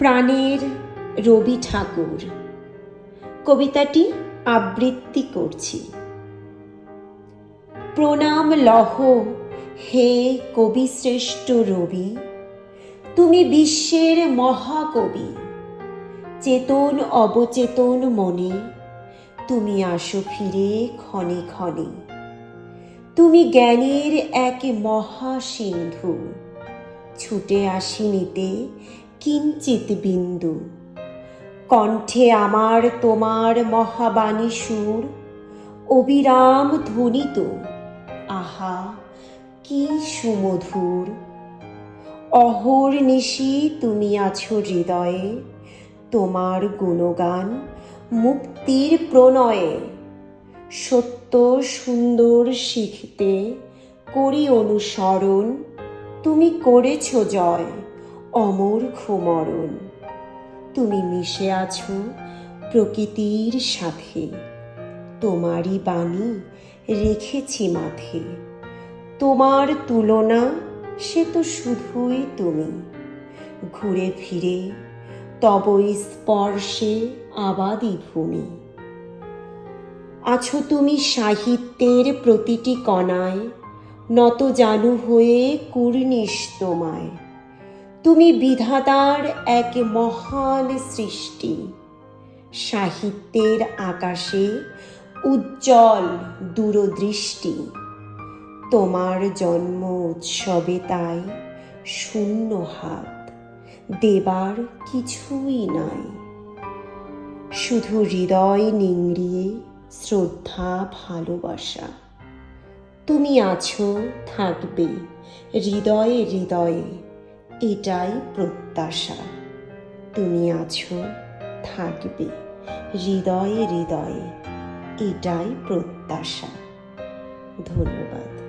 প্রাণের রবি ঠাকুর। কবিতাটি আবৃত্তি করছি। প্রণাম লহ হে কবি শ্রেষ্ঠ রবি, তুমি বিশ্বের মহাকবি। চেতন অবচেতন মনে, তুমি আসো ফিরে ক্ষণে ক্ষণে। তুমি জ্ঞানের এক মহাসিন্ধু, ছুটে আসি নিতে কিঞ্চিত বিন্দু। কণ্ঠে আমার তোমার মহাবাণী সুর, অবিরাম ধ্বনিত আহা, কি সুমধুর। অহর নিশি তুমি আছো হৃদয়ে, তোমার গুণগান মুক্তির প্রণয়ে। সত্য সুন্দর শিখতে করি অনুসরণ, তুমি করেছ জয়। অমর খুমরণ তুমি মিশে আছো প্রকৃতির সাথে। তোমারই বাণী রেখেছি মাথে তোমার তুলনা সে তো শুধুই তুমি। ঘুরে ফিরে তব স্পর্শে আবাদি ভূমি। আছো তুমি সাহিত্যের প্রতিটি কণায়, নত জানু হয়ে কুর্নিশ তোমায়। তুমি বিধাতার এক মহান সৃষ্টি। সাহিত্যের আকাশে উজ্জ্বল দূরদৃষ্টি। তোমার জন্ম উৎসবে তাই শূন্য হাত, দেবার কিছুই নাই। শুধু হৃদয় নিংড়িয়ে শ্রদ্ধা, ভালোবাসা। তুমি আছো, থাকবে, হৃদয়ে হৃদয়ে। এটাই প্রত্যাশা। তুমি আছো থাকবে হৃদয়ে হৃদয়ে এটাই প্রত্যাশা। ধন্যবাদ।